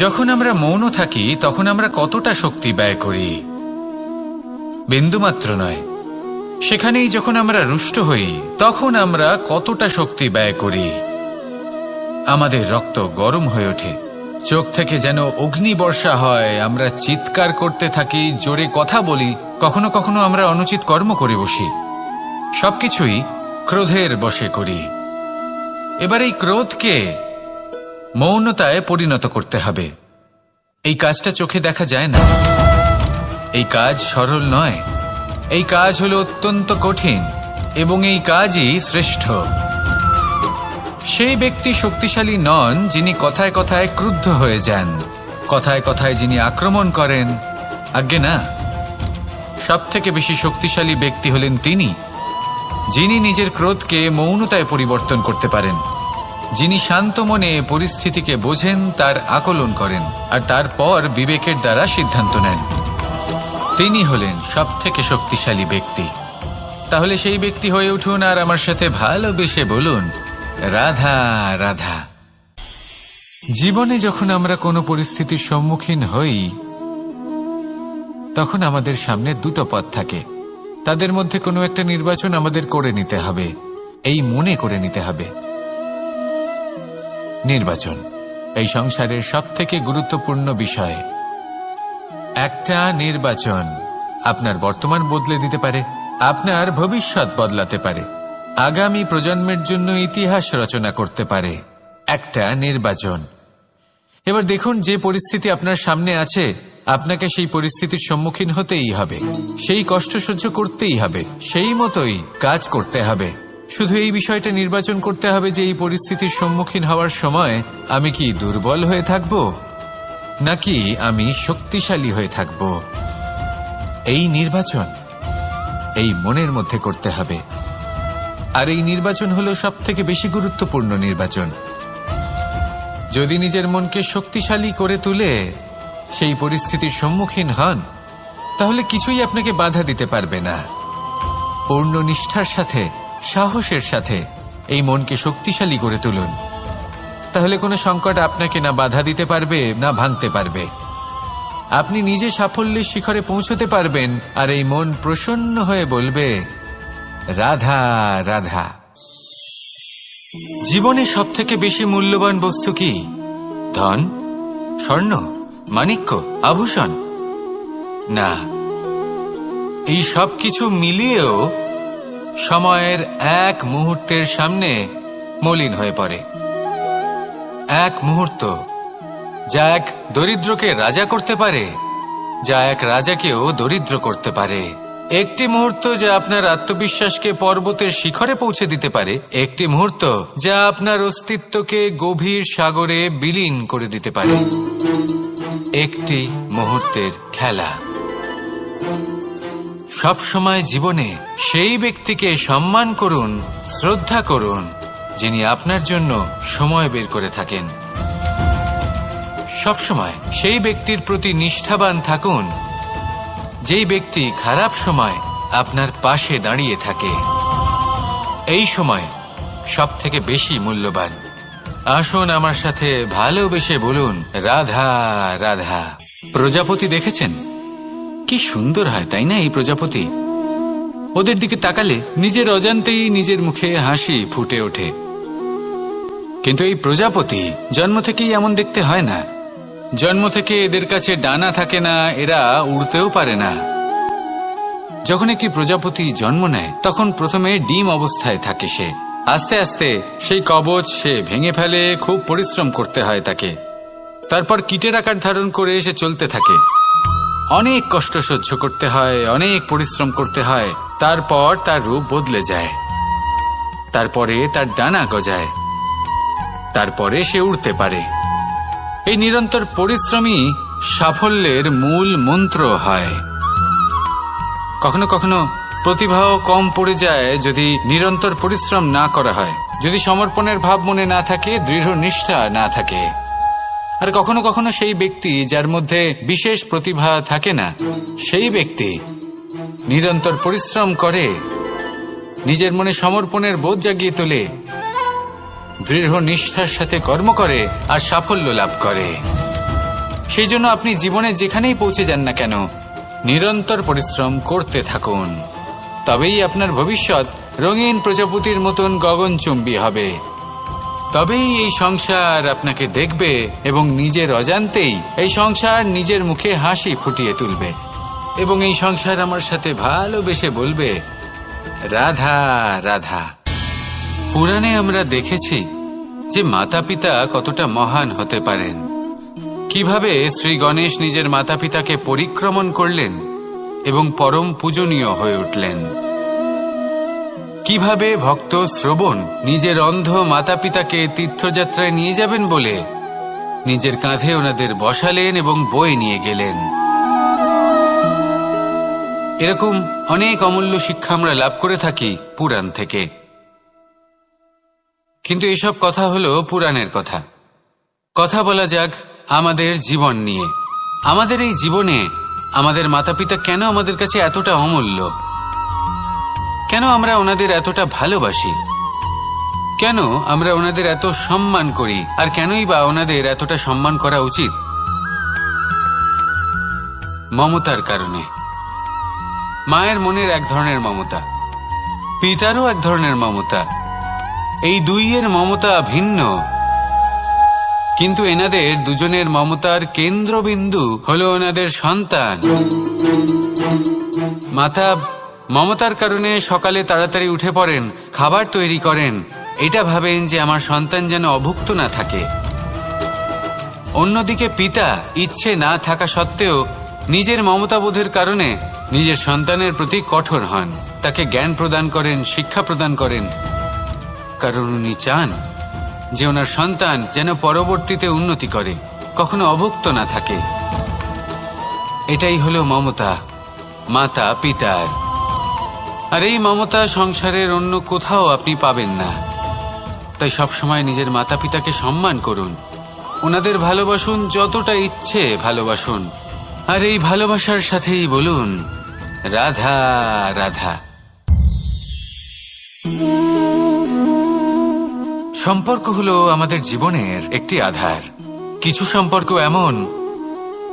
যখন আমরা মৌন থাকি, তখন আমরা কতটা শক্তি ব্যয় করি? বিন্দুমাত্র নয়। সেখানেই যখন আমরা রুষ্ট হই, তখন আমরা কতটা শক্তি ব্যয় করি? আমাদের রক্ত গরম হয়ে ওঠে। চোখ থেকে যেন অগ্নি বর্ষা হয়, আমরা চিৎকার করতে থাকি, জোরে কথা বলি, কখনো কখনো আমরা অনুচিত কর্ম করে বসি। সবকিছুই ক্রোধের বশে করি। এবার এই ক্রোধকে মৌনতায় পরিণত করতে হবে। এই কাজটা চোখে দেখা যায় না। এই কাজ সরল নয়। এই কাজ হলো অত্যন্ত কঠিন এবং এই কাজই শ্রেষ্ঠ। সেই ব্যক্তি শক্তিশালী নন যিনি কথায় কথায় ক্রুদ্ধ হয়ে যান, কথায় কথায় যিনি আক্রমণ করেন। আজ্ঞে না। সব থেকে বেশি শক্তিশালী ব্যক্তি হলেন তিনি, যিনি নিজের ক্রোধকে মৌনতায় পরিবর্তন করতে পারেন। যিনি শান্ত মনে পরিস্থিতিকে বোঝেন, তার আকলন করেন, আর তারপর বিবেকের দ্বারা সিদ্ধান্ত নেন। তিনি হলেন সব থেকে শক্তিশালী ব্যক্তি। তাহলে সেই ব্যক্তি হয়ে উঠুন আর আমার সাথে ভালোবেসে বলুন, রাধা রাধা। জীবনে যখন আমরা কোনো পরিস্থিতির সম্মুখীন হই, তখন আমাদের সামনে দুটো পথ থাকে। তাদের মধ্যে কোনো একটা নির্বাচন আমাদের করে নিতে হবে, এই মনে করে নিতে হবে। নির্বাচন। এই সংসারের সব থেকে গুরুত্বপূর্ণ বিষয়, একটা নির্বাচন আপনার বর্তমান বদলে দিতে পারে, আপনার ভবিষ্যৎ বদলাতে পারে, আগামী প্রজন্মের জন্য ইতিহাস রচনা করতে পারে, একটা নির্বাচন। এবার দেখুন যে পরিস্থিতি আপনার সামনে আছে, আপনাকে সেই পরিস্থিতির সম্মুখীন হতেই হবে, সেই কষ্ট সহ্য করতেই হবে, সেই মতোই কাজ করতে হবে। শুধু এই বিষয়টা নির্বাচন করতে হবে যে এই পরিস্থিতির সম্মুখীন হওয়ার সময় আমি কি দুর্বল হয়ে থাকব, নাকি আমি শক্তিশালী হয়ে থাকব? এই নির্বাচন এই মনের মধ্যে করতে হবে। আর এই নির্বাচন হলো সব থেকে বেশি গুরুত্বপূর্ণ নির্বাচন। যদি নিজের মনকে শক্তিশালী করে তুলে সেই পরিস্থিতির সম্মুখীন হন, তাহলে কিছুই আপনাকে বাধা দিতে পারবে না। পূর্ণ নিষ্ঠার সাথে সাহসের সাথে এই মনকে শক্তিশালী করে তুলুন। তাহলে কোনো সংকট আপনাকে না বাধা দিতে পারবে, না ভাঙতে পারবে। আপনি নিজে সাফল্যের শিখরে পৌঁছতে পারবেন আর এই মন প্রসন্ন হয়ে বলবে, রাধা রাধা। জীবনে সব থেকে বেশি মূল্যবান বস্তু কি? ধন, স্বর্ণ, মাণিক্য, আভূষণ? না, এই সব কিছু মিলিয়েও সময়ের এক মুহূর্তের সামনে মলিন হয়ে পড়ে। এক মুহূর্ত যা এক দরিদ্রকে রাজা করতে পারে, যা এক রাজাকেও দরিদ্র করতে পারে। একটি মুহূর্ত যা আপনার আত্মবিশ্বাসকে পর্বতের শিখরে পৌঁছে দিতে পারে। একটি মুহূর্ত যা আপনার অস্তিত্বকে গভীর সাগরে বিলীন করে দিতে পারে। একটি মুহূর্তের খেলা। সব সময় জীবনে সেই ব্যক্তিকে সম্মান করুন, শ্রদ্ধা করুন, যিনি আপনার জন্য সময় বের করে থাকেন। সবসময় সেই ব্যক্তির প্রতি নিষ্ঠাবান থাকুন, যেই ব্যক্তি খারাপ সময় আপনার পাশে দাঁড়িয়ে থাকে। এই সময় সব থেকে বেশি মূল্যবান। আসুন আমার সাথে ভালোবেসে বলুন, রাধা রাধা। প্রজাপতি দেখেছেন? কি সুন্দর হয়, তাই না, এই প্রজাপতি? ওদের দিকে তাকালে নিজের অজান্তেই নিজের মুখে হাসি ফুটে ওঠে। কিন্তু এই প্রজাপতি জন্ম থেকেই এমন দেখতে হয় না। জন্ম থেকে এদের কাছে ডানা থাকে না, এরা উড়তেও পারে না। যখন একটি প্রজাপতি জন্ম নেয়, তখন প্রথমে ডিম অবস্থায় থাকে সে। আস্তে আস্তে সেই কবচ সে ভেঙে ফেলে, খুব পরিশ্রম করতে হয় তাকে। তারপর কীটের আকার ধারণ করে সে চলতে থাকে। অনেক কষ্ট সহ্য করতে হয়, অনেক পরিশ্রম করতে হয়, তারপর তার রূপ বদলে যায়। তারপরে তার ডানা গজায়। তারপরে সে উড়তে পারে। এই নিরন্তর পরিশ্রমই সাফল্যের মূল মন্ত্র হয়। কখনো কখনো প্রতিভাও কম পড়ে যায় যদি নিরন্তর পরিশ্রম না করা হয়। যদি সমর্পণের ভাব মনে না থাকে, দৃঢ় নিষ্ঠা না থাকে। আর কখনো কখনো সেই ব্যক্তি যার মধ্যে বিশেষ প্রতিভা থাকে না, সেই ব্যক্তি নিরন্তর পরিশ্রম করে, নিজের মনে সমর্পণের বোধ জাগিয়ে তোলে, দৃঢ় নিষ্ঠার সাথে কর্ম করে আর সাফল্য লাভ করে। সেই জন্য আপনি জীবনে যেখানেই পৌঁছে যান না কেন, নিরন্তর পরিশ্রম করতে থাকুন। তবেই আপনার ভবিষ্যৎ রঙিন প্রজাপতির মতন গগনচুম্বী হবে। তবেই এই সংসার আপনাকে দেখবে এবং নিজের অজান্তেই এই সংসার নিজের মুখে হাসি ফুটিয়ে তুলবে। এবং এই সংসার আমার সাথে ভালোবেসে বলবে, রাধা রাধা। পুরাণে আমরা দেখেছি যে মাতা পিতা কতটা মহান হতে পারেন। কীভাবে শ্রী গণেশ নিজের মাতা পিতাকে পরিক্রমণ করলেন এবং পরম পূজনীয় হয়ে উঠলেন। কীভাবে ভক্ত শ্রবণ নিজের অন্ধ মাতা পিতাকে তীর্থযাত্রায় নিয়ে যাবেন বলে নিজের কাঁধে ওনাদের বসালেন এবং বয়ে নিয়ে গেলেন। এরকম অনেক অমূল্য শিক্ষা আমরা লাভ করে থাকি পুরাণ থেকে। কিন্তু এসব কথা হলো পুরাণের কথা। কথা বলা যাক আমাদের জীবন নিয়ে। আমাদের এই জীবনে আমাদের মাতা পিতা কেন আমাদের কাছে এতটা অমূল্য? কেন আমরা ওনাদের এতটা ভালোবাসি? কেন আমরা ওনাদের এত সম্মান করি? আর কেনই বা ওনাদের এতটা সম্মান করা উচিত? মমতার কারণে। মায়ের মনের এক ধরনের মমতা। পিতারও এক ধরনের মমতা। এই দুইয়ের মমতা ভিন্ন। কিন্তু এনাদের দুজনের মমতার কেন্দ্রবিন্দু হলো ওনাদের সন্তান। মাতা মমতার কারণে সকালে তাড়াতাড়ি উঠে পড়েন, খাবার তৈরি করেন। এটা ভাবেন যে আমার সন্তান যেন অভুক্ত না থাকে। অন্যদিকে পিতা ইচ্ছে না থাকা সত্ত্বেও নিজের মমতাবোধের কারণে নিজের সন্তানের প্রতি কঠোর হন। তাকে জ্ঞান প্রদান করেন, শিক্ষা প্রদান করেন। কারণ উনি চান যে ওনার সন্তান যেন পরবর্তীতে উন্নতি করে, কখনো অভুক্ত না থাকে। এটাই হলো মমতা, মাতা, পিতার আর এই মমতা সংসারের অন্য কোথাও আপনি পাবেন না। তাই সবসময় নিজের মাতা পিতাকে সম্মান করুন। ওনাদের ভালোবাসুন যতটা ইচ্ছে ভালোবাসুন। আর এই ভালোবাসার সাথেই বলুন, রাধা রাধা। সম্পর্ক হলো আমাদের জীবনের একটি আধার। কিছু সম্পর্ক এমন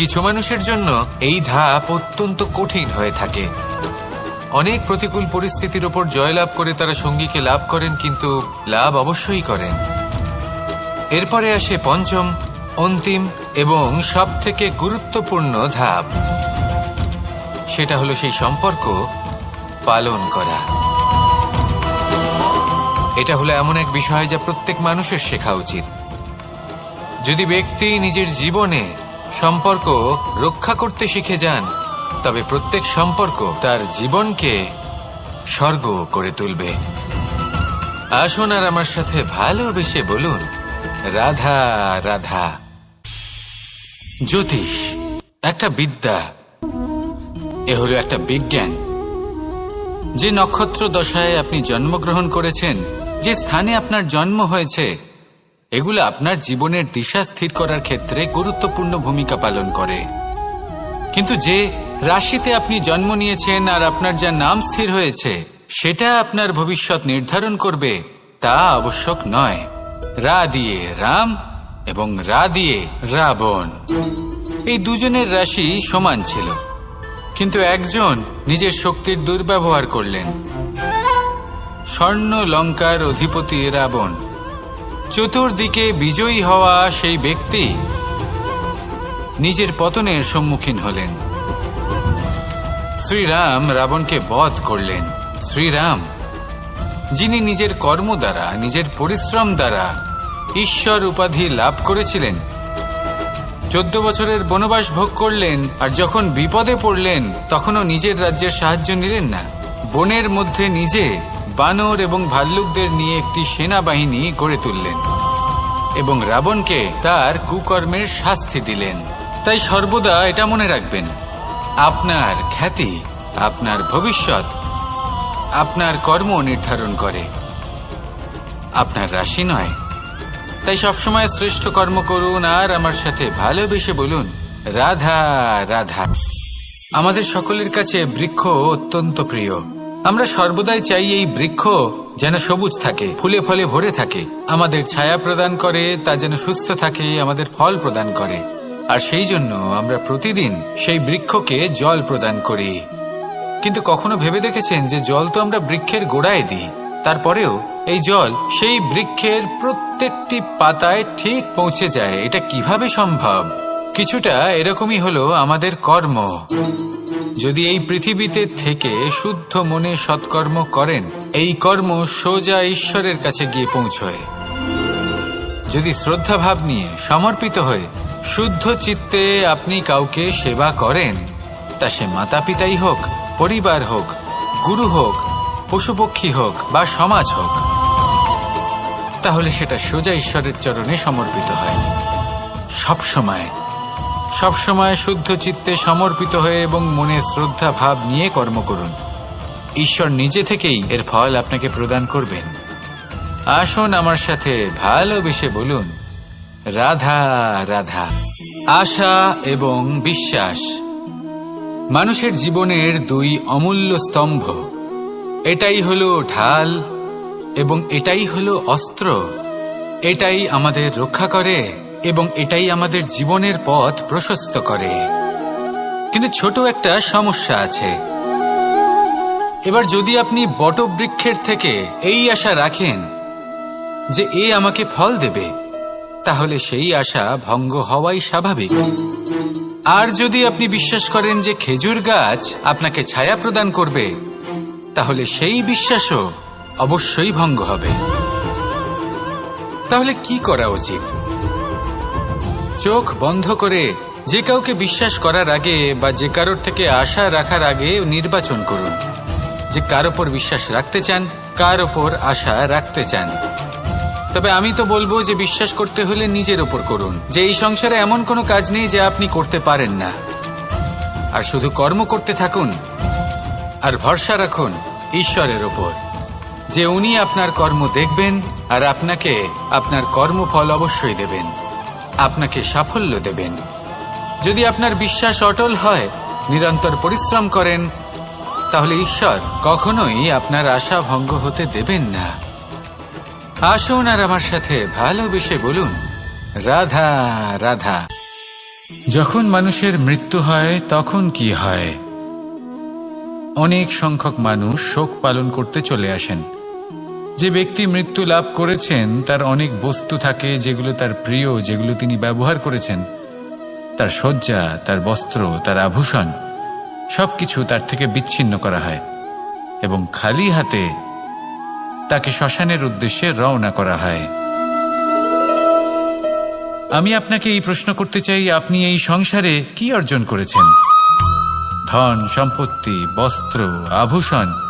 কিছু মানুষের জন্য এই ধাপ অত্যন্ত কঠিন হয়ে থাকে। অনেক প্রতিকূল পরিস্থিতির ওপর জয়লাভ করে তারা সঙ্গীকে লাভ করেন, কিন্তু লাভ অবশ্যই করেন। এরপরে আসে পঞ্চম, অন্তিম এবং সব থেকে গুরুত্বপূর্ণ ধাপ। সেটা হলো সেই সম্পর্ক পালন করা। এটা হলো এমন এক বিষয় যা প্রত্যেক মানুষের শেখা উচিত। যদি ব্যক্তি নিজের জীবনে সম্পর্ক রক্ষা করতে শিখে যান, তবে প্রত্যেক সম্পর্ক তার জীবনকে স্বর্গ করে তুলবে। আসুন আর আমার সাথে ভালোবেসে বলুন, রাধা রাধা। জ্যোতিষ, একটা বিদ্যা, এ হলো একটা বিজ্ঞান। যে নক্ষত্র দশায় আপনি জন্মগ্রহণ করেছেন, যে স্থানে আপনার জন্ম হয়েছে এগুলো আপনার জীবনের দিশা স্থির করার ক্ষেত্রে গুরুত্বপূর্ণ ভূমিকা পালন করে। কিন্তু যে রাশিতে আপনি জন্ম নিয়েছেন আর আপনার যা নাম স্থির হয়েছে, সেটা আপনার ভবিষ্যৎ নির্ধারণ করবে, তা আবশ্যক নয়। রা দিয়ে রাম এবং রা দিয়ে রাবণ। এই দুজনের রাশি সমান ছিল। কিন্তু একজন নিজের শক্তির দুর্ব্যবহার করলেন। স্বর্ণ লঙ্কার অধিপতি রাবণ। চতুর্দিকে বিজয়ী হওয়া সেই ব্যক্তি নিজের পতনের সম্মুখীন হলেন। শ্রীরাম রাবণকে বধ করলেন। শ্রীরাম, যিনি নিজের কর্ম দ্বারা, নিজের পরিশ্রম দ্বারা ঈশ্বর উপাধি লাভ করেছিলেন, চোদ্দ বছরের বনবাস ভোগ করলেন আর যখন বিপদে পড়লেন, তখনও নিজের রাজ্যের সাহায্য নিলেন না। বনের মধ্যে নিজে বানর এবং ভাল্লুকদের নিয়ে একটি সেনাবাহিনী গড়ে তুললেন এবং রাবণকে তার কুকর্মের শাস্তি দিলেন। তাই সর্বদা এটা মনে রাখবেন, আপনার খ্যাতি, আপনার ভবিষ্যৎ, আপনার কর্ম নির্ধারণ করে। আপনার রাশি নয়। তাই সবসময় শ্রেষ্ঠ কর্ম করুন আর আমার সাথে ভালোবেসে বলুন, রাধা রাধা। আমাদের সকলের কাছে বৃক্ষ অত্যন্ত প্রিয়। আমরা সর্বদাই চাই এই বৃক্ষ যেন সবুজ থাকে, ফুলে ফলে ভরে থাকে। আমাদের ছায়া প্রদান করে, তা যেন সুস্থ থাকে, আমাদের ফল প্রদান করে। আর সেই জন্য আমরা প্রতিদিন সেই বৃক্ষকে জল প্রদান করি। কিন্তু কখনো ভেবে দেখেছেন যে জল তো আমরা বৃক্ষের গোড়ায় দিই? তারপরেও এই জল সেই বৃক্ষের প্রত্যেকটি পাতায় ঠিক পৌঁছে যায়। এটা কীভাবে সম্ভব? কিছুটা এরকমই হলো আমাদের কর্ম। যদি এই পৃথিবীতে থেকে শুদ্ধ মনে সৎকর্ম করেন, এই কর্ম সোজা ঈশ্বরের কাছে গিয়ে পৌঁছয়। যদি শ্রদ্ধা ভাব নিয়ে সমর্পিত হয়ে শুদ্ধ চিত্তে আপনি কাউকে সেবা করেন, তা সে মাতা পিতাই হোক, পরিবার হোক, গুরু হোক, পশুপক্ষী হোক বা সমাজ হোক, তাহলে সেটা সোজা ঈশ্বরের চরণে সমর্পিত হয়। সব সময় সব সময় শুদ্ধ চিত্তে সমর্পিত হয়ে এবং মনে শ্রদ্ধা ভাব নিয়ে কর্ম করুন। ঈশ্বর নিজে থেকেই এর ফল আপনাকে প্রদান করবেন। আসুন আমার সাথে ভালোবেসে বলুন, রাধা রাধা। আশা এবং বিশ্বাস। মানুষের জীবনের দুই অমূল্য স্তম্ভ। এটাই হলো ঢাল এবং এটাই হলো অস্ত্র। এটাই আমাদের রক্ষা করে। এবং এটাই আমাদের জীবনের পথ প্রশস্ত করে। কিন্তু ছোট একটা সমস্যা আছে। এবার যদি আপনি বটবৃক্ষের থেকে এই আশা রাখেন যে এ আমাকে ফল দেবে, তাহলে সেই আশা ভঙ্গ হওয়াই স্বাভাবিক। আর যদি আপনি বিশ্বাস করেন যে খেজুর গাছ আপনাকে ছায়া প্রদান করবে, তাহলে সেই বিশ্বাসও অবশ্যই ভঙ্গ হবে। তাহলে কি করা উচিত? চোখ বন্ধ করে যে কাউকে বিশ্বাস করার আগে বা যে কারোর থেকে আশা রাখার আগে নির্বাচন করুন। যে কার ওপর বিশ্বাস রাখতে চান, কার ওপর আশা রাখতে চান। তবে আমি তো বলব যে বিশ্বাস করতে হলে নিজের ওপর করুন, যে এই সংসারে এমন কোনো কাজ নেই যে আপনি করতে পারেন না। আর শুধু কর্ম করতে থাকুন, আর ভরসা রাখুন ঈশ্বরের ওপর। যে উনি আপনার কর্ম দেখবেন, আর আপনাকে আপনার কর্মফল অবশ্যই দেবেন। আপনাকে সাফল্য দেবেন। যদি আপনার বিশ্বাস অটল হয়, নিরন্তর পরিশ্রম করেন, তাহলে ঈশ্বর কখনোই আপনার আশা ভঙ্গ হতে দেবেন না। আসুন আর আমার সাথে ভালোবেসে বলুন, রাধা রাধা। যখন মানুষের মৃত্যু হয়, তখন কি হয়? অনেক সংখ্যক মানুষ শোক পালন করতে চলে আসেন। যে ব্যক্তি মৃত্যু লাভ করেছেন, তার অনেক বস্তু থাকে যেগুলো তার প্রিয়, যেগুলো তিনি ব্যবহার করেছেন। তার শয্যা, তার বস্ত্র, তার আভূষণ, সবকিছু তার থেকে বিচ্ছিন্ন করা হয় এবং খালি হাতে তাকে শ্মশানের উদ্দেশ্যে রওনা করা হয়। আমি আপনাকে এই প্রশ্ন করতে চাই, আপনি এই সংসারে কি অর্জন করেছেন? ধন, সম্পত্তি, বস্ত্র, আভূষণ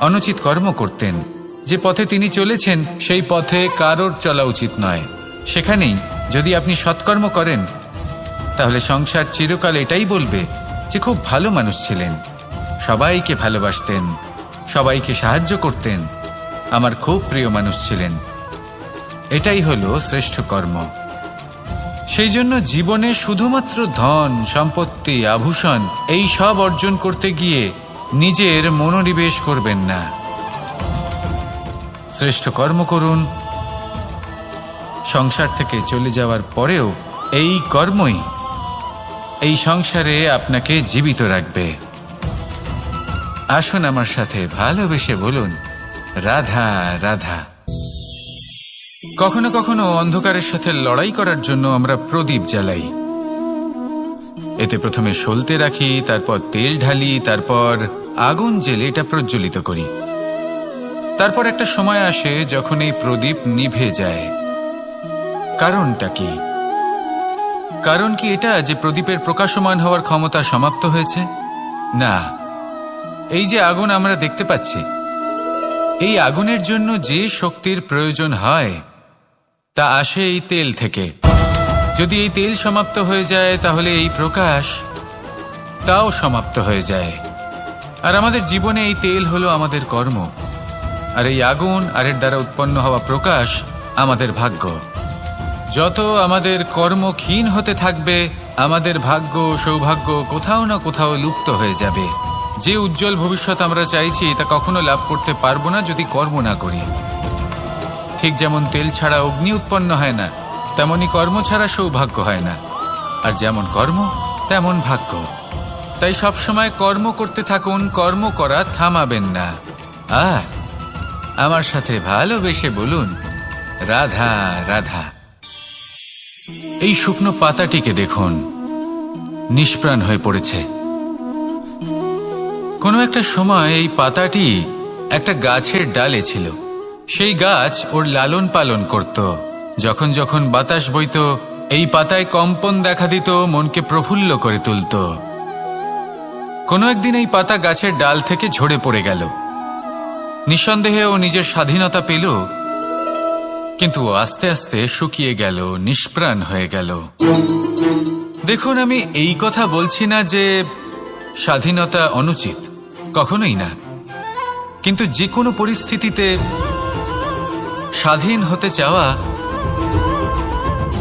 অনুচিত কর্ম করতেন। যে পথে তিনি চলেছেন, সেই পথে কারোর চলা উচিত নয়। সেখানেই যদি আপনি সৎকর্ম করেন, তাহলে সংসার চিরকাল এটাই বলবে যে খুব ভালো মানুষ ছিলেন। সবাইকে ভালোবাসতেন, সবাইকে সাহায্য করতেন, আমার খুব প্রিয় মানুষ ছিলেন। এটাই হলো শ্রেষ্ঠ কর্ম। সেই জন্য জীবনে শুধুমাত্র ধন, সম্পত্তি, আভূষণ, এই সব অর্জন করতে গিয়ে নিজের মনোনিবেশ করবেন না। শ্রেষ্ঠ কর্ম করুন। সংসার থেকে চলে যাওয়ার পরেও এই কর্মই এই সংসারে আপনাকে জীবিত রাখবে। আসুন আমার সাথে ভালোবেসে বলুন, রাধা রাধা। কখনো কখনো অন্ধকারের সাথে লড়াই করার জন্য আমরা প্রদীপ জ্বালাই। এতে প্রথমে সলতে রাখি, তারপর তেল ঢালি, তারপর আগুন জেলে এটা প্রজ্বলিত করি। তারপর একটা সময় আসে যখন এই প্রদীপ নিভে যায়। কারণটা কি? কারণ কি এটা যে প্রদীপের প্রকাশমান হওয়ার ক্ষমতা সমাপ্ত হয়েছে? না। এই যে আগুন আমরা দেখতে পাচ্ছি, এই আগুনের জন্য যে শক্তির প্রয়োজন হয়, তা আসে এই তেল থেকে। যদি এই তেল সমাপ্ত হয়ে যায়, তাহলে এই প্রকাশ তাও সমাপ্ত হয়ে যায়। আর আমাদের জীবনে এই তেল হলো আমাদের কর্ম। আর এই আগুন, আর এর দ্বারা উৎপন্ন হওয়া প্রকাশ আমাদের ভাগ্য। যত আমাদের কর্ম ক্ষীণ হতে থাকবে, আমাদের ভাগ্য, সৌভাগ্য কোথাও না কোথাও লুপ্ত হয়ে যাবে। যে উজ্জ্বল ভবিষ্যৎ আমরা চাইছি, তা কখনো লাভ করতে পারব না যদি কর্ম না করি। ঠিক যেমন তেল ছাড়া অগ্নি উৎপন্ন হয় না তেমনই কর্ম ছাড়া সৌভাগ্য হয় না। আর যেমন কর্ম, তেমন ভাগ্য। তাই সবসময় কর্ম করতে থাকুন, কর্ম করা থামাবেন না। আর আমার সাথে ভালোবেসে বলুন, রাধা রাধা। এই শুকনো পাতাটিকে দেখুন, নিষ্প্রাণ হয়ে পড়েছে। কোনো একটা সময় এই পাতাটি একটা গাছের ডালে ছিল। সেই গাছ ওর লালন পালন করত। যখন যখন বাতাস বইত, এই পাতায় কম্পন দেখা দিত, মনকে প্রফুল্ল করে তুলত। কোনো একদিন এই পাতা গাছের ডাল থেকে ঝরে পড়ে গেল। নিঃসন্দেহে ও নিজের স্বাধীনতা পেল, কিন্তু আস্তে আস্তে শুকিয়ে গেল, নিষ্প্রাণ হয়ে গেল। দেখুন, আমি এই কথা বলছি না যে স্বাধীনতা অনুচিত, কখনোই না। কিন্তু যে কোনো পরিস্থিতিতে স্বাধীন হতে চাওয়া,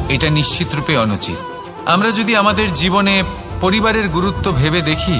এটা নিশ্চিতরূপে অনুচিত। আমরা যদি আমাদের জীবনে পরিবারের গুরুত্ব ভেবে দেখি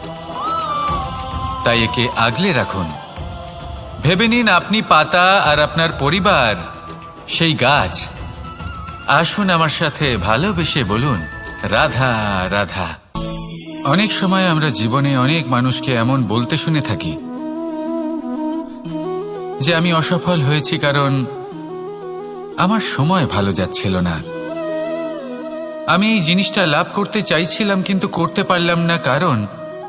তাই একে আগলে রাখুন। ভেবে নিন আপনি পাতা আর আপনার পরিবার, সেই গাছ। আসুন আমার সাথে ভালোবেসে বলুন, রাধা রাধা। অনেক সময় আমরা জীবনে অনেক মানুষকে এমন বলতে শুনে থাকি, যে আমি অসফল হয়েছি কারণ আমার সময় ভালো যাচ্ছিল না। আমি এই জিনিসটা লাভ করতে চাইছিলাম কিন্তু করতে পারলাম না কারণ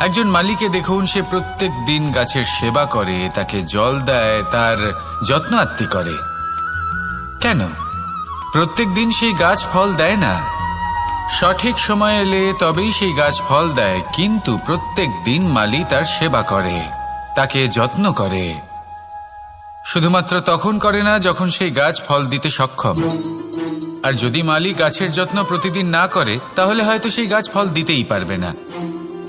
একজন মালিকে দেখুন, সে প্রত্যেক দিন গাছের সেবা করে, তাকে জল দেয়, তার যত্ন আত্মি করে। কেন? প্রত্যেক দিন সেই গাছ ফল দেয় না। সঠিক সময় এলে তবেই সেই গাছ ফল দেয়, কিন্তু প্রত্যেক দিন মালি তার সেবা করে, তাকে যত্ন করে। শুধুমাত্র তখন করে না, যখন সেই গাছ ফল দিতে সক্ষম। আর যদি মালি গাছের যত্ন প্রতিদিন না করে, তাহলে হয়তো সেই গাছ ফল দিতেই পারবে না।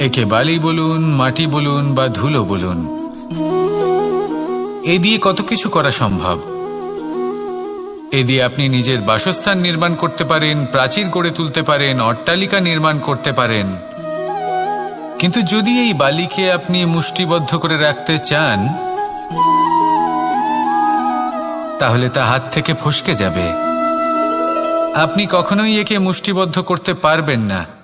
একে বালি বলুন, মাটি বলুন বা ধুলো বলুন, এ দিয়ে কত কিছু করা সম্ভব? এ দিয়ে আপনি নিজের বাসস্থান নির্মাণ করতে পারেন, প্রাচীর গড়ে তুলতে পারেন, অট্টালিকা নির্মাণ করতে পারেন। কিন্তু যদি এই বালিকে আপনি মুষ্টিবদ্ধ করে রাখতে চান, তাহলে তা হাত থেকে ফসকে যাবে। আপনি কখনোই একে মুষ্টিবদ্ধ করতে পারবেন না।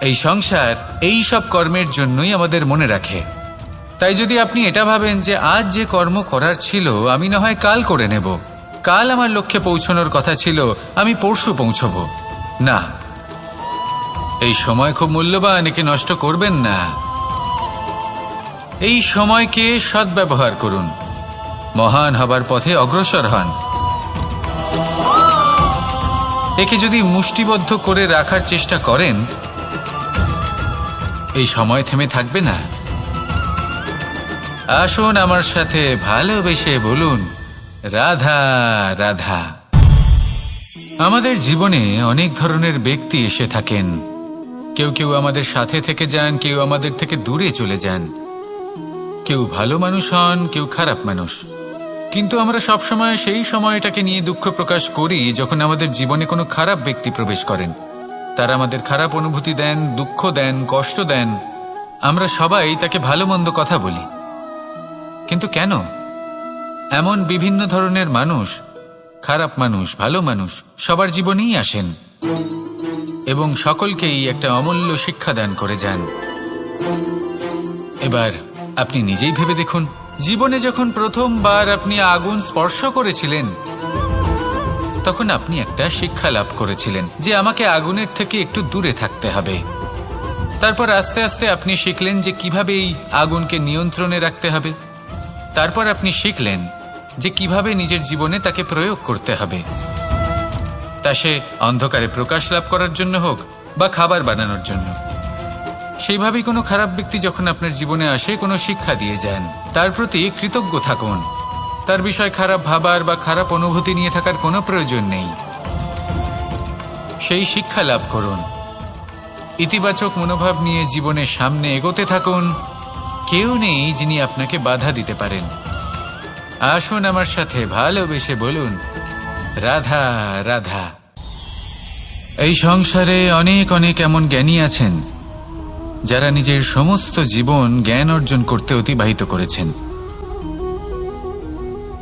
এই সংসার, এই সব কর্মের জন্যই আমাদের মনে রাখে। তাই যদি আপনি এটা ভাবেন যে আজ যে কর্ম করার ছিল, আমি না হয় কাল করে নেব। কাল আমার লক্ষ্যে পৌঁছানোর কথা ছিল, আমি পরশু পৌঁছব। না। এই সময় খুব মূল্যবান, একে নষ্ট করবেন না। এই সময়কে সদ্ব্যবহার করুন। মহান হবার পথে অগ্রসর হন। একে যদি মুষ্টিবদ্ধ করে রাখার চেষ্টা করেন এই সময় থেমে থাকবে না। আসুন আমার সাথে ভালোবেসে বলুন, রাধা রাধা। আমাদের জীবনে অনেক ধরনের ব্যক্তি এসে থাকেন। কেউ কেউ আমাদের সাথে থেকে যান, কেউ আমাদের থেকে দূরে চলে যান। কেউ ভালো মানুষ হন, কেউ খারাপ মানুষ। কিন্তু আমরা সবসময় সেই সময়টাকে নিয়ে দুঃখ প্রকাশ করি যখন আমাদের জীবনে কোনো খারাপ ব্যক্তি প্রবেশ করেন। তারা আমাদের খারাপ অনুভূতি দেন, দুঃখ দেন, কষ্ট দেন। আমরা সবাই তাকে ভালো মন্দ কথা বলি। কিন্তু কেন? এমন বিভিন্ন ধরনের মানুষ, খারাপ মানুষ, ভালো মানুষ, সবার জীবনেই আসেন এবং সকলকেই একটা অমূল্য শিক্ষা দান করে যান। এবার আপনি নিজেই ভেবে দেখুন, জীবনে যখন প্রথমবার আপনি আগুন স্পর্শ করেছিলেন তখন আপনি একটা শিক্ষা লাভ করেছিলেন যে আমাকে আগুনের থেকে একটু দূরে থাকতে হবে। তারপর আস্তে আস্তে আপনি শিখলেন যে কীভাবে এই আগুনকে নিয়ন্ত্রণে রাখতে হবে। তারপর আপনি শিখলেন যে কীভাবে নিজের জীবনে তাকে প্রয়োগ করতে হবে। তা সে অন্ধকারে প্রকাশ লাভ করার জন্য হোক বা খাবার বানানোর জন্য। সেইভাবেই কোনো খারাপ ব্যক্তি যখন আপনার জীবনে আসে, কোনো শিক্ষা দিয়ে যান, তার প্রতি কৃতজ্ঞ থাকুন। তার বিষয় খারাপ ভাবার বা খারাপ অনুভূতি নিয়ে থাকার কোনো প্রয়োজন নেই। সেই শিক্ষা লাভ করুন। ইতিবাচক মনোভাব নিয়ে জীবনের সামনে এগোতে থাকুন। কেউ নেই যিনি আপনাকে বাধা দিতে পারেন। আসুন আমার সাথে ভালোবেসে বলুন, রাধা রাধা। এই সংসারে অনেক অনেক এমন জ্ঞানী আছেন, যারা নিজের সমস্ত জীবন জ্ঞান অর্জন করতে অতিবাহিত করেছেন।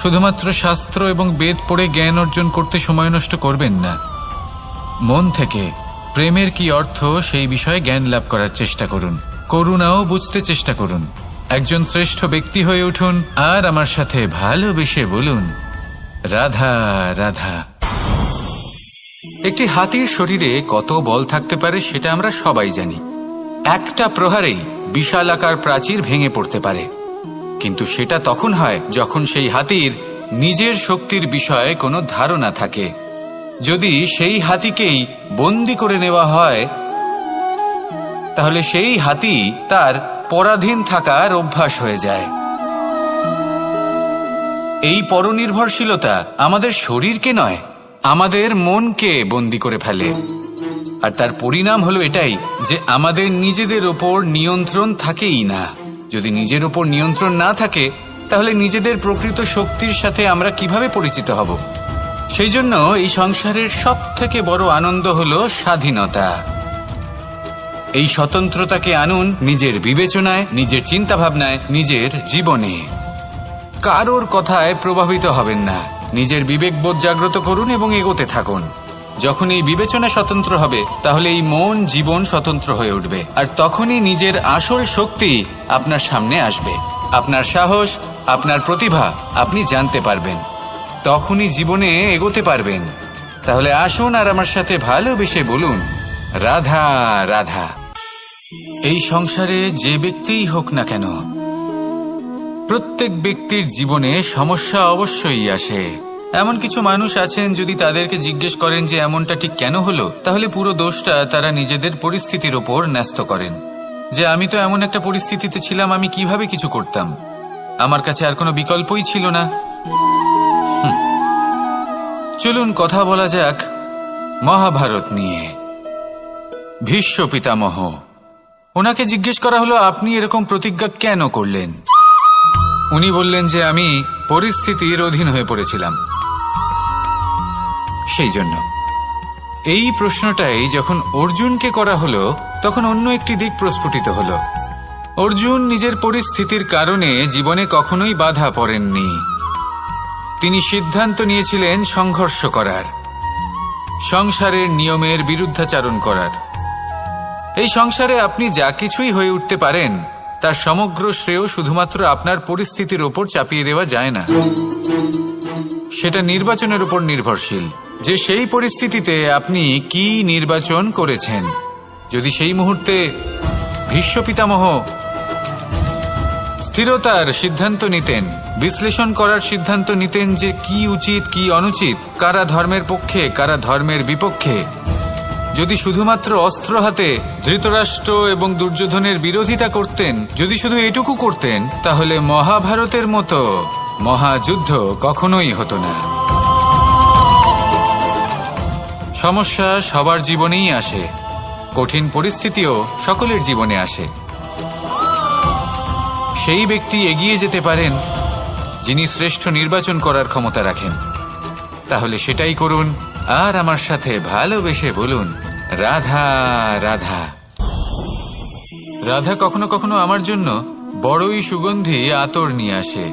শুধুমাত্র শাস্ত্র এবং বেদ পড়ে জ্ঞান অর্জন করতে সময় নষ্ট করবেন না। মন থেকে প্রেমের কি অর্থ, সেই বিষয়ে জ্ঞান লাভ করার চেষ্টা করুন। করুণাও বুঝতে চেষ্টা করুন। একজন শ্রেষ্ঠ ব্যক্তি হয়ে উঠুন আর আমার সাথে ভালোবেসে বলুন, রাধা রাধা। একটি হাতির শরীরে কত বল থাকতে পারে সেটা আমরা সবাই জানি। একটা প্রহারেই বিশালাকার প্রাচীর ভেঙে পড়তে পারে। কিন্তু সেটা তখন হয় যখন সেই হাতির নিজের শক্তির বিষয়ে কোনো ধারণা থাকে। যদি সেই হাতিকেই বন্দি করে নেওয়া হয়, তাহলে সেই হাতি তার পরাধীন থাকার অভ্যাস হয়ে যায়। এই পরনির্ভরশীলতা আমাদের শরীরকে নয়, আমাদের মনকে বন্দি করে ফেলে। আর তার পরিণাম হলো এটাই যে আমাদের নিজেদের ওপর নিয়ন্ত্রণ থাকেই না। যদি নিজের ওপর নিয়ন্ত্রণ না থাকে, তাহলে নিজেদের প্রকৃত শক্তির সাথে আমরা কীভাবে পরিচিত হব? সেই জন্য এই সংসারের সব থেকে বড় আনন্দ হল স্বাধীনতা। এই স্বতন্ত্রতাকে আনুন নিজের বিবেচনায়, নিজের চিন্তাভাবনায়, নিজের জীবনে। কারোর কথায় প্রভাবিত হবেন না। নিজের বিবেকবোধ জাগ্রত করুন এবং এগোতে থাকুন। যখন এই বিবেচনা স্বতন্ত্র হবে, তাহলে এই মন জীবন স্বতন্ত্র হয়ে উঠবে। আর তখনই নিজের আসল শক্তি আপনার সামনে আসবে। আপনার সাহস, আপনার প্রতিভা আপনি জানতে পারবেন। তখনই জীবনে এগোতে পারবেন। তাহলে আসুন আর আমার সাথে ভালোবেসে বলুন, রাধা রাধা। এই সংসারে যে ব্যক্তিই হোক না কেন, প্রত্যেক ব্যক্তির জীবনে সমস্যা অবশ্যই আসে। এমন কিছু মানুষ আছেন যদি তাদেরকে জিজ্ঞেস করেন যে এমনটা ঠিক কেন হলো, তাহলে পুরো দোষটা তারা নিজেদের পরিস্থিতির ওপর ন্যস্ত করেন। যে আমি তো এমন একটা পরিস্থিতিতে ছিলাম, আমি কীভাবে কিছু করতাম? আমার কাছে আর কোনো বিকল্পই ছিল না। চলুন কথা বলা যাক মহাভারত নিয়ে। ভীষ্ম পিতামহ, ওনাকে জিজ্ঞেস করা হলো, আপনি এরকম প্রতিজ্ঞা কেন করলেন? উনি বললেন যে আমি পরিস্থিতির অধীন হয়ে পড়েছিলাম। সেই জন্য। এই প্রশ্নটাই যখন অর্জুনকে করা হলো, তখন অন্য একটি দিক প্রস্ফুটিত হলো। অর্জুন নিজের পরিস্থিতির কারণে জীবনে কখনোই বাধা পড়েননি। তিনি সিদ্ধান্ত নিয়েছিলেন সংঘর্ষ করার, সংসারের নিয়মের বিরুদ্ধাচারণ করার। এই সংসারে আপনি যা কিছুই হয়ে উঠতে পারেন, তার সমগ্র শ্রেয় শুধুমাত্র আপনার পরিস্থিতির ওপর চাপিয়ে দেওয়া যায় না। সেটা নির্বাচনের উপর নির্ভরশীল। যে সেই পরিস্থিতিতে আপনি কি নির্বাচন করেছেন? যদি সেই মুহূর্তে ভীষ্ম পিতামহ স্থিরতার সিদ্ধান্ত নিতেন, বিশ্লেষণ করার সিদ্ধান্ত নিতেন যে কি উচিত, কি অনুচিত, কারা ধর্মের পক্ষে, কারা ধর্মের বিপক্ষে, যদি শুধুমাত্র অস্ত্র হাতে ধৃতরাষ্ট্র এবং দুর্যোধনের বিরোধিতা করতেন, যদি শুধু এটুকু করতেন, তাহলে মহাভারতের মতো মহাযুদ্ধ কখনোই হতো না। সমস্যা সবার জীবনেই আসে। কঠিন পরিস্থিতিও সকলের জীবনে আসে। সেই ব্যক্তি এগিয়ে যেতে পারেন, যিনি শ্রেষ্ঠ নির্বাচন করার ক্ষমতা রাখেন। তাহলে সেটাই করুন, আর আমার সাথে ভালোবেসে বলুন, রাধা রাধা। রাধা কখনো কখনো আমার জন্য বড়ই সুগন্ধি আতর নিয়ে আসে।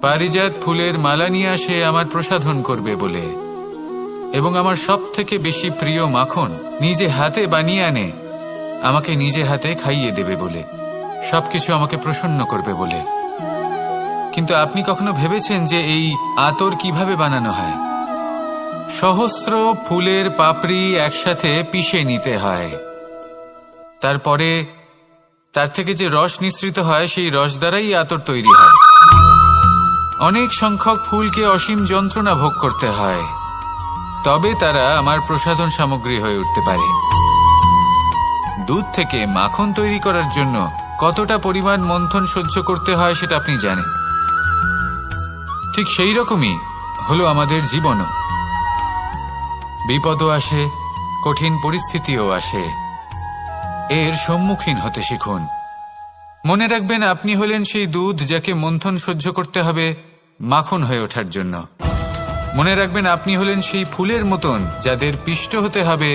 পারিজাত ফুলের মালা নিয়ে আসে, আমার প্রসাধন করবে বলে। এবং আমার সব থেকে বেশি প্রিয় মাখন নিজে হাতে বানিয়ে আনে, আমাকে নিজে হাতে খাইয়ে দেবে বলে, সবকিছু আমাকে প্রসন্ন করবে বলে। কিন্তু আপনি কখনো ভেবেছেন যে এই আতর কীভাবে বানানো হয়? সহস্র ফুলের পাপড়ি একসাথে পিষে নিতে হয়। তারপরে তার থেকে যে রস নিঃসৃত হয়, সেই রস দ্বারাই আতর তৈরি হয়। অনেক সংখ্যক ফুলকে অসীম যন্ত্রণা ভোগ করতে হয়। তবে তারা আমার প্রসাধন সামগ্রী হয়ে উঠতে পারে। দুধ থেকে মাখন তৈরি করার জন্য কতটা পরিমাণ মন্থন সহ্য করতে হয় সেটা আপনি জানেন। ঠিক সেই রকমই হলো আমাদের জীবনও। বিপদও আসে, কঠিন পরিস্থিতিও আসে। এর সম্মুখীন হতে শিখুন। মনে রাখবেন, আপনি হলেন সেই দুধ যাকে মন্থন সহ্য করতে হবে মাখন হয়ে ওঠার জন্য। মনে রাখবেন, আপনি হলেন সেই ফুলের মতন যাদের পিষ্ট হতে হবে,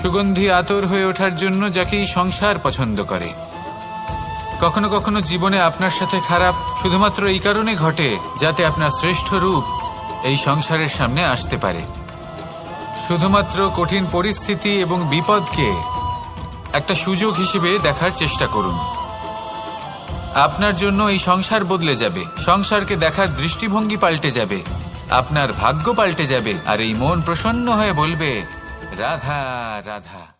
সুগন্ধি আতর হয়ে ওঠার জন্য যাকে এই সংসার পছন্দ করে। কখনো কখনো জীবনে আপনার সাথে খারাপ শুধুমাত্র এই কারণে ঘটে যাতে আপনার শ্রেষ্ঠ রূপ এই সংসারের সামনে আসতে পারে। শুধুমাত্র কঠিন পরিস্থিতি এবং বিপদকে একটা সুযোগ হিসেবে দেখার চেষ্টা করুন। আপনার জন্য এই সংসার বদলে যাবে, সংসারকে দেখার দৃষ্টিভঙ্গি পাল্টে যাবে। আপনার ভাগ্য পাল্টে যাবে আর এই মন প্রসন্ন হয়ে বলবে রাধা রাধা।